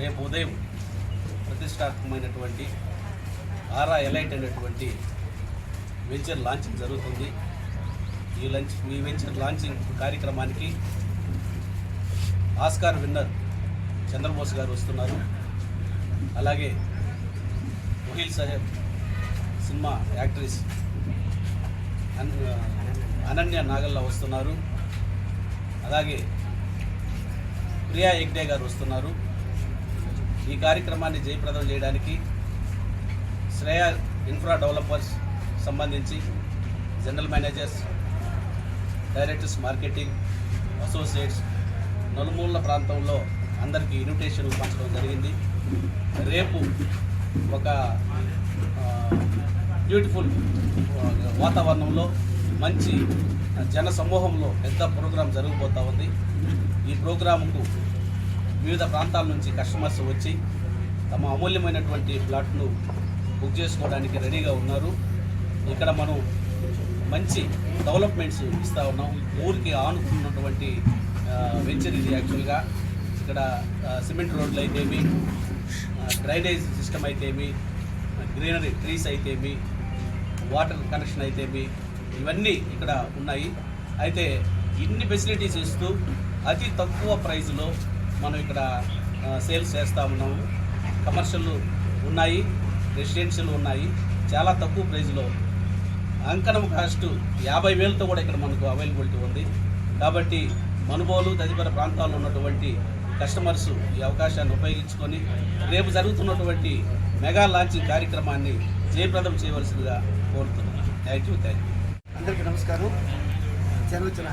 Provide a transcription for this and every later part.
రేపు ఉదయం ప్రతిష్టాత్మకమైనటువంటి ఆరా ఎలైట్ అనేటువంటి వెంచర్ లాంచింగ్ జరుగుతుంది. ఈ లంచ్ ఈ వెంచర్ లాంచింగ్ కార్యక్రమానికి ఆస్కార్ విన్నర్ చంద్రబోస్ గారు వస్తున్నారు. అలాగే మొహిల్ సాహెబ్ సినిమా యాక్ట్రెస్ అనన్య నాగల్లా వస్తున్నారు. అలాగే ప్రియా హెగ్డే గారు వస్తున్నారు. ఈ కార్యక్రమాన్ని జయప్రదం చేయడానికి శ్రేయ ఇన్ఫ్రా డెవలపర్స్ సంబంధించి general managers directors marketing associates నలుమూల ప్రాంతంలో అందరికీ ఇన్విటేషన్లు పంచడం జరిగింది. రేపు ఒక బ్యూటిఫుల్ వాతావరణంలో మంచి జన సమూహంలో పెద్ద ప్రోగ్రాం జరగబోతూ ఉంది. ఈ ప్రోగ్రాంకు వివిధ ప్రాంతాల నుంచి కస్టమర్స్ వచ్చి తమ అమూల్యమైనటువంటి ప్లాట్ను బుక్ చేసుకోవడానికి రెడీగా ఉన్నారు. ఇక్కడ మనం మంచి డెవలప్మెంట్స్ ఇస్తూ ఉన్నాం. ఊరికి ఆనుకున్నటువంటి వెంచర్ ఇది యాక్చువల్గా ఇక్కడ సిమెంట్ రోడ్లు అయితేమి డ్రైనేజ్ సిస్టమ్ అయితేమి గ్రీనరీ ట్రీస్ అయితేమి వాటర్ కనెక్షన్ అయితేమి ఇవన్నీ ఇక్కడ ఉన్నాయి. అయితే ఇన్ని ఫెసిలిటీస్ ఇస్తూ అతి తక్కువ ప్రైస్లో మనం ఇక్కడ సేల్స్ చేస్తూ ఉన్నాము. కమర్షియల్ ఉన్నాయి రెసిడెన్షియల్ ఉన్నాయి. చాలా తక్కువ ప్రైజ్లో అంకణం కాస్ట్ యాభై వేలతో కూడా ఇక్కడ మనకు అవైలబిలిటీ ఉంది. కాబట్టి మనుబోలు తదితర ప్రాంతాల్లో ఉన్నటువంటి కస్టమర్స్ ఈ అవకాశాన్ని ఉపయోగించుకొని రేపు జరుగుతున్నటువంటి మెగా లాంచింగ్ కార్యక్రమాన్ని జయప్రదం చేయవలసిందిగా కోరుతున్నాను. Thank you thank you. అందరికీ నమస్కారం. జరుగుతున్న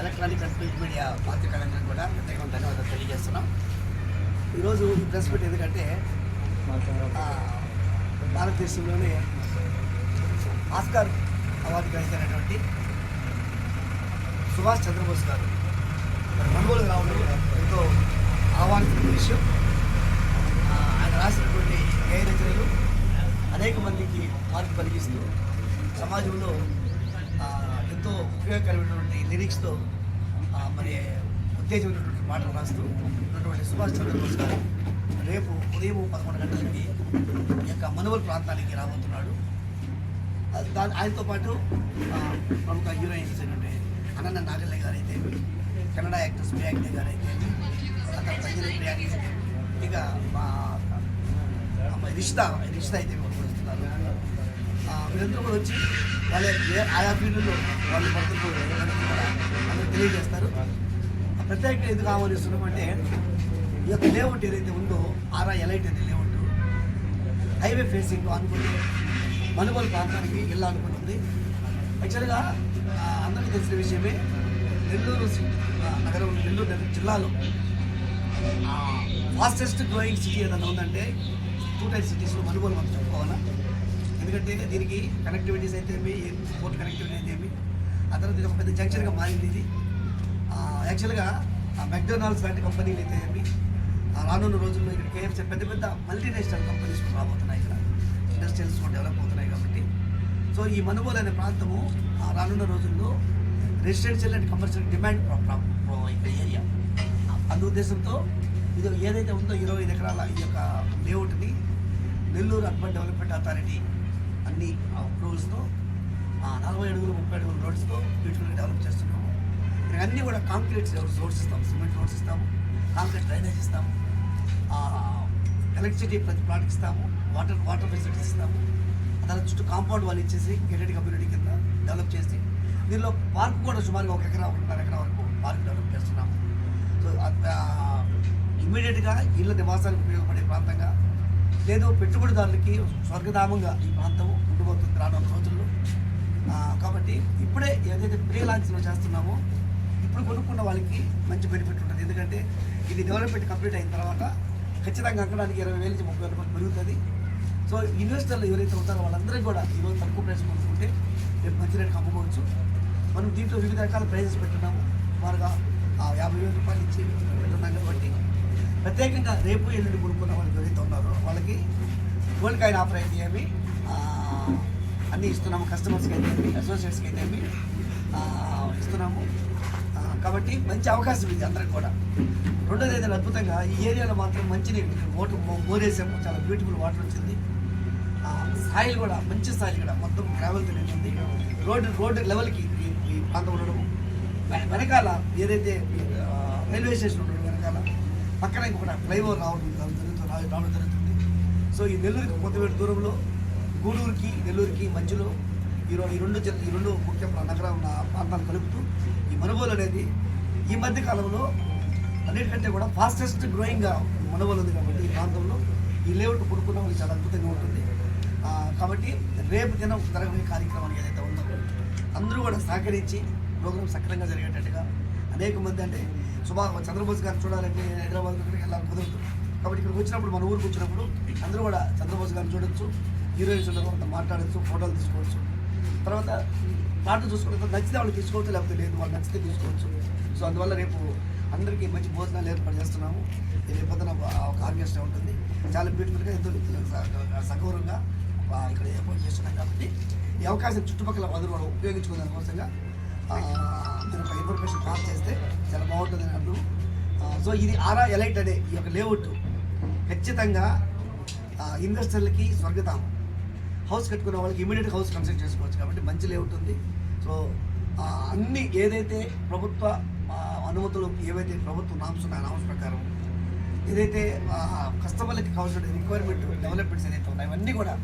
ఎలక్ట్రానిక్ అండ్ ప్రింట్ మీడియా పాత్రికలందరూ కూడా ప్రత్యేకమైన ధన్యవాదాలు తెలియజేస్తున్నాం. ఈరోజు ఈ ప్రెస్ మీట్ ఎందుకంటే భారతదేశంలోనే ఆస్కార్ అవార్డు గ్రహించినటువంటి సుభాష్ చంద్రబోస్ గారు మరి మనుగోలు రావడం ఎంతో ఆహ్వానించిన విషయం. ఆయన రాసినటువంటి గేయ రచనలు అనేక మందికి మార్పు కలిగిస్తూ సమాజంలో ఉపయోగకరమైనటువంటి లిరిక్స్తో మరి ఉత్తేజమైనటువంటి మాటలు రాస్తూ ఉన్నటువంటి సుభాష్ చంద్రబోస్ గారు రేపు ఉదయం పదకొండు గంటలకి ఈ యొక్క మనువల్ ప్రాంతానికి రాబోతున్నాడు. దాని ఆయనతో పాటు ప్రముఖ హీరోయిన్స్ ఏంటంటే అనన్న నాగల్య గారు అయితే కన్నడ యాక్టర్స్ ప్రియాంక గారు అయితే ఇక మా అమ్మాయి రిషిత రిషిత అయితే కూడా వస్తున్నారు. వీళ్ళందరూ కూడా వచ్చి వాళ్ళ ఏ- ఆయా ఫీల్డ్లో వాళ్ళు పడుతున్న అందరూ తెలియజేస్తారు ఆ ప్రత్యేకంగా ఎందుకు ఆహ్వానిస్తున్నాం అంటే ఈ యొక్క లేఅవుట్ ఏదైతే ఉందో ఆరా ఎలైట్ అనే లేఅవుట్ హైవే ఫేసింగ్ అనుకుని మనుగోలు ప్రాంతానికి వెళ్ళాలనుకుంటుంది. యాక్చువల్గా అందరికీ తెలిసిన విషయమే నెల్లూరు నగరం నెల్లూరు జిల్లాలో ఫాస్టెస్ట్ గ్రోయింగ్ సిటీ ఏదైనా ఉందంటే టూ టైప్ సిటీస్లో మనుగోలు మనం చెప్పుకోవాలా? ఎందుకంటే దీనికి కనెక్టివిటీస్ అయితే ఏమి పోర్ట్ కనెక్టివిటీ అయితే ఏమి. ఆ తర్వాత ఇది ఒక పెద్ద జంక్షన్గా మారింది ఇది. యాక్చువల్గా మెక్డొనాల్డ్స్ లాంటి కంపెనీలు అయితే ఏమి ఆ, రానున్న రోజుల్లో ఇక్కడ కేఎఫ్సీ పెద్ద పెద్ద మల్టీనేషనల్ కంపెనీస్ రాబోతున్నాయి ఇక్కడ. ఇండస్ట్రియల్స్ కూడా డెవలప్ అవుతున్నాయి కాబట్టి. సో ఈ మనుగోలు అనే ప్రాంతము ఆ, రానున్న రోజుల్లో residential and commercial demand area అందు ఉద్దేశంతో ఇది ఏదైతే ఉందో ఇరవై ఐదు ఎకరాల ఈ యొక్క లేఅవుట్ని నెల్లూరు అర్బన్ డెవలప్మెంట్ అథారిటీ అన్ని అప్రూవల్స్తో నలభై అడుగులు ముప్పై అడుగుల రోడ్స్తో బ్యూటిఫుల్గా డెవలప్ చేస్తున్నాము. ఇక్కడ అన్నీ కూడా కాంక్రీట్ రోడ్స్ ఇస్తాము సిమెంట్ రోడ్స్ ఇస్తాము కాంక్రీట్ డ్రైనేజ్ ఇస్తాము ఎలక్ట్రిసిటీ ప్రతి ప్లాట్కి ఇస్తాము వాటర్ వాటర్ ఫెసిలిటీస్ ఇస్తాము. దాని చుట్టూ కాంపౌండ్ వాళ్ళు ఇచ్చేసి గేటెడ్ కమ్యూనిటీ కింద డెవలప్ చేసి దీనిలో పార్క్ కూడా సుమారుగా ఒక ఎకరా ఒకటిన్నర ఎకరా వరకు పార్క్ డెవలప్ చేస్తున్నాము. సో ఇమ్మీడియట్గా ఇళ్ళ నివాసానికి ఉపయోగపడే ప్రాంతంగా లేదు పెట్టుబడిదారులకి స్వర్గధామంగా ఈ ప్రాంతం జరగబోతుంది రానున్న రోజుల్లో. కాబట్టి ఇప్పుడే ఏదైతే ప్రీ లాంచ్లో చేస్తున్నామో ఇప్పుడు కొనుక్కున్న వాళ్ళకి మంచి బెనిఫిట్ ఉంటుంది. ఎందుకంటే ఇది డెవలప్మెంట్ కంప్లీట్ అయిన తర్వాత ఖచ్చితంగా అక్కడానికి ఇరవై వేల నుంచి ముప్పై వేల రూపాయలు పెరుగుతుంది. సో ఇన్వెస్టర్లు ఎవరైతే ఉంటారో వాళ్ళందరికీ కూడా ఈరోజు తక్కువ ప్రైస్ కొనుక్కుంటే రేపు మంచి రేట్కి అమ్ముకోవచ్చు. మనం దీంట్లో వివిధ రకాల ప్రైజెస్ పెట్టున్నాము. సుమారుగా ఆ యాభై వేల రూపాయలు ఇచ్చి పెట్టున్నాం కాబట్టి ప్రత్యేకంగా రేపు ఎల్లుండి కొనుక్కున్న వాళ్ళు ఎవరైతే ఉన్నారో వాళ్ళకి గోల్డ్ కాయిన్ ఆఫర్ అయితే ఏమి అన్నీ ఇస్తున్నాము కస్టమర్స్కి అయితే అసోసియేట్స్కి అయితే ఇస్తున్నాము. కాబట్టి మంచి అవకాశం ఇది అందరికి కూడా. రెండోది ఏదైనా అద్భుతంగా ఈ ఏరియాలో మాత్రం మంచి నీటి వాటర్ మోరేసాము. చాలా బ్యూటిఫుల్ వాటర్ వచ్చింది. సాయిల్ కూడా మంచి సాయిల్ కూడా. మొత్తం గ్రావెల్తో నిండింది రోడ్డు రోడ్డు లెవెల్కి ఈ- ప్రాంతం ఉండడం వెనకాల ఏదైతే రైల్వే స్టేషన్ ఉండడం వెనకాల పక్కన కూడా ఫ్లైఓవర్ రావడం జరుగుతుంది రావడం జరుగుతుంది. సో ఈ నెల్లూరుకి కొంతమేర దూరంలో గూడూరుకి నెల్లూరుకి మధ్యలో ఈ ఈ రెండు జిల్లా ఈ రెండు ముఖ్య నగరం ఉన్న ప్రాంతాలు కలుపుతూ ఈ మనుగోలు అనేది ఈ మధ్య కాలంలో అన్నిటికంటే కూడా ఫాస్టెస్ట్ గ్రోయింగ్గా మనుగోలు ఉంది కాబట్టి ఈ ప్రాంతంలో ఈ లేఅవుట్ కొనుక్కున్న వాళ్ళకి చాలా అద్భుతంగా ఉంటుంది. కాబట్టి రేపు దినం జరగబోయే కార్యక్రమం ఏదైతే ఉందో అందరూ కూడా సహకరించి ప్రోగ్రాం సక్రమంగా జరిగేటట్టుగా అనేక మంది అంటే సుభా చంద్రబోస్ గారిని చూడాలంటే హైదరాబాద్ ఇక్కడికి వెళ్ళాలి కుదరదు. కాబట్టి ఇక్కడికి వచ్చినప్పుడు మన ఊరికి వచ్చినప్పుడు అందరూ కూడా చంద్రబోస్ గారిని చూడొచ్చు. హీరోయిన్స్ కొంత మాట్లాడచ్చు ఫోటోలు తీసుకోవచ్చు. తర్వాత పాట చూసుకుంటే నచ్చితే వాళ్ళు తీసుకోవచ్చు లేకపోతే లేదు వాళ్ళు నచ్చితే తీసుకోవచ్చు. సో అందువల్ల రేపు అందరికీ మంచి భోజనాలు ఏర్పాటు చేస్తున్నాము. ఈ రేపు పొద్దున ఒక ఆర్కెస్ట్రా ఉంటుంది. చాలా బ్యూటిఫుల్గా ఎంతో స- సగౌరవంగా ఇక్కడ ఏర్పాటు చేస్తున్నాం కాబట్టి ఈ అవకాశం చుట్టుపక్కల వదులు వాళ్ళు ఉపయోగించుకునే కోసంగా నేను ఒక ఇన్ఫర్మేషన్ పాస్ చేస్తే చాలా బాగుంటుంది అని అంటూ సో ఇది ఆరా ఎలైట్ అనే ఈ యొక్క లేఅవుట్. ఖచ్చితంగా ఇన్వెస్టర్లకి స్వర్గధామం. హౌస్ కట్టుకున్న వాళ్ళకి ఇమీడియట్ హౌస్ కన్స్ట్రక్ట్ చేసుకోవచ్చు కాబట్టి మంచి లేఅవుట్ ఉంది సో అన్ని ఏదైతే ప్రభుత్వ అనుమతులు ఏవైతే ప్రభుత్వ నామ్స్ ఉన్నాయో నామ్స్ ప్రకారం ఏదైతే కస్టమర్లకి కావాల్సిన రిక్వైర్మెంట్ డెవలప్మెంట్స్ ఏదైతే ఉన్నాయో అవన్నీ కూడా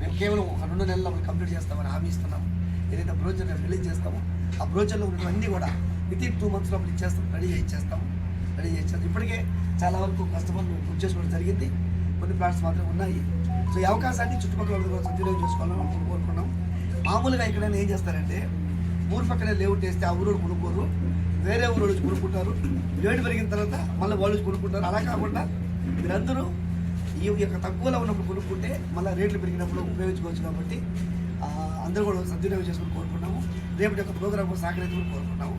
మేము కేవలం ఒక రెండు నెలల్లో కంప్లీట్ చేస్తామని హామీ ఇస్తున్నాము. ఏదైతే బ్రోచర్ రిలీజ్ చేస్తామో ఆ బ్రోచర్లో ఉన్నవన్నీ కూడా విత్ ఇన్ టూ మంత్స్ లోపల ఇచ్చేస్తాం రెడీ చేయించేస్తాము రెడీ చేయించేస్తాం ఇప్పటికే చాలా వరకు కస్టమర్లు బుక్ చేసుకోవడం జరిగింది. కొన్ని ప్లాట్స్ మాత్రం ఉన్నాయి. సో ఈ అవకాశాన్ని చుట్టుపక్కల కూడా సద్వినియోగం చేసుకోవాలని కోరుకున్నాం మామూలుగా ఇక్కడ ఏం చేస్తారంటే ఊరు పక్కనే లేఅవుట్ వేస్తే ఆ ఊరు కొనుక్కోరు. వేరే ఊరు వచ్చి కొనుక్కుంటారు. రేటు పెరిగిన తర్వాత మళ్ళీ వాళ్ళు కొనుక్కుంటారు. అలా కాకుండా మీరందరూ ఈ యొక్క తక్కువలో ఉన్నప్పుడు కొనుక్కుంటే మళ్ళీ రేట్లు పెరిగినప్పుడు ఉపయోగించుకోవచ్చు కాబట్టి అందరూ కూడా సద్వినియోగం చేసుకుని కోరుకున్నాము రేపటి యొక్క ప్రోగ్రామ్ సహకరించుకుని కోరుకున్నాము